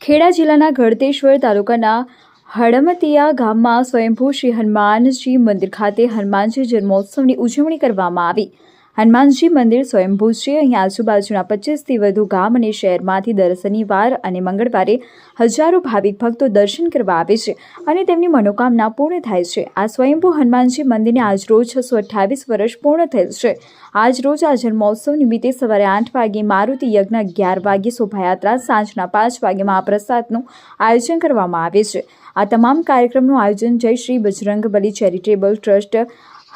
ખેડા જિલ્લાના ગળતેશ્વર તાલુકાના હડમતિયા ગામમાં સ્વયંભૂ શ્રી હનુમાનજી મંદિર ખાતે હનુમાનજી જન્મોત્સવની ઉજવણી કરવામાં આવી. હનુમાનજી મંદિર સ્વયંભૂ છે અહીં આજુબાજુના પચીસથી વધુ ગામ અને શહેરમાંથી દર શનિવાર અને મંગળવારે હજારો ભાવિક ભક્તો દર્શન કરવા આવે છે અને તેમની મનોકામના પૂર્ણ થાય છે. આ સ્વયંભૂ હનુમાનજી મંદિરને આજરોજ છસો અઠ્ઠાવીસ વર્ષ પૂર્ણ થયેલ છે. આજરોજ આ જન્મોત્સવ નિમિત્તે સવારે આઠ વાગે મારુતિ યજ્ઞ, અગિયાર વાગે શોભાયાત્રા, સાંજના પાંચ વાગે મહાપ્રસાદનું આયોજન કરવામાં આવે છે. આ તમામ કાર્યક્રમનું આયોજન જય શ્રી બજરંગબલી ચેરિટેબલ ટ્રસ્ટ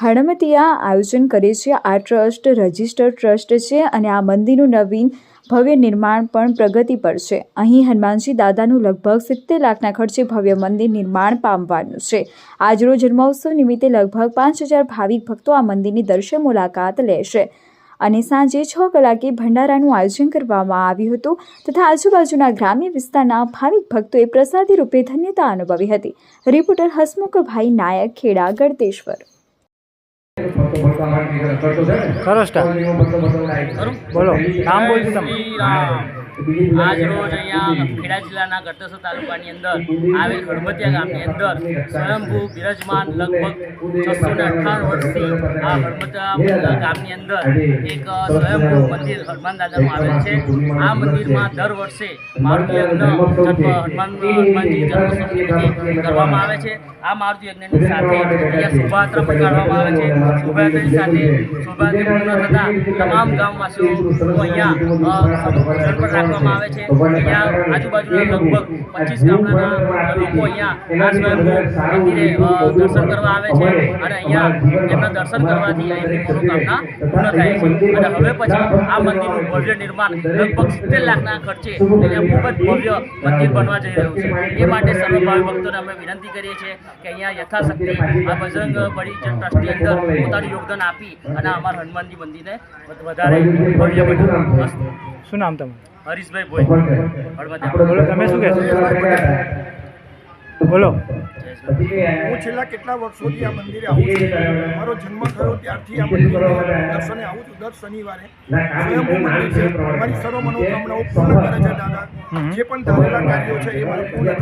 હડમતિયા આયોજન કરે છે. આ ટ્રસ્ટ રજિસ્ટર ટ્રસ્ટ છે અને આ મંદિરનું નવીન ભવ્ય નિર્માણ પણ પ્રગતિ પર છે. અહીં હનુમાનજી દાદાનું લગભગ સિત્તેર લાખના ખર્ચે ભવ્ય મંદિર નિર્માણ પામવાનું છે. આજરોજ જન્મોત્સવ નિમિત્તે લગભગ પાંચ હજાર ભાવિક ભક્તો આ મંદિરની દર્શન મુલાકાત લેશે અને સાંજે છ કલાકે ભંડારાનું આયોજન કરવામાં આવ્યું હતું તથા આજુબાજુના ગ્રામ્ય વિસ્તારના ભાવિક ભક્તોએ પ્રસાદી રૂપે ધન્યતા અનુભવી હતી. રિપોર્ટર હસમુખભાઈ નાયક, ખેડા, ગળતેશ્વર. બોલો નામ બોલજો તમે. આજ રોજ અહીંયા ખેડા જિલ્લાના ગળતેશ્વર તાલુકાની અંદર આવેલ હળમતિયા ગામની અંદર સ્વયંભૂ બિરાજમાન લગભગ છસો ને વર્ષથી આ હળમતિયા ગામની અંદર એક સ્વયંભૂ મંદિર હનુમાન દાદાનું આવેલ છે. આ મંદિરમાં દર વર્ષે મારુતિ યજ્ઞ હનુમાન હનુમાનજી જન્મોત્સવ નિમિત્તે કરવામાં આવે છે. આ મારુતિ યજ્ઞની સાથે અહીંયા શોભાયાત્રા પણ કાઢવામાં આવે છે. શોભાયાત્રાની સાથે શોભાયાત્રા પૂર્ણ થતાં તમામ ગામવાસીઓ અહીંયા રાખવામાં આવે છે. અહીંયા આજુબાજુના લગભગ પચીસ ગામડાના લોકો અહીંયા મંદિરે દર્શન કરવા આવે છે અને અહીંયા તેમના દર્શન કરવાથી એમની મનોકામના પૂર્ણ થાય છે. અને હવે પછી આ મંદિરનું ભવ્ય નિર્માણ લગભગ સિત્તેર લાખના ખર્ચે અહીંયા ખૂબ જ ભવ્ય મંદિર બનવા જઈ રહ્યું છે. એ માટે સર્વભાવ ભક્તોને અમે વિનંતી કરીએ છીએ કે અહીંયા યથાશક્તિ આ બજરંગ બળી ટ્રસ્ટની અંદર પોતાનું યોગદાન આપી અને અમારા હનુમાનજી મંદિરને વધારે ભવ્ય બનાવો અસ્તુ. શું નામ તમારું? હરીશભાઈ ભોઈ બોલો તમે શું કહેશો બોલો. હું છેલ્લા કેટલા વર્ષોથી આ મંદિરે આવું છું. મારો જન્મ થયો ત્યારથી આ મંદિરે. દર્શને આવું છું દર શનિવારે. સ્વયંભૂ મંદિર છે. મારી સર્વ મનોકામનાઓ પૂર્ણ કરે છે દાદા. જે પણ ધારેલા કાર્યો છે એ મારા પૂર્ણ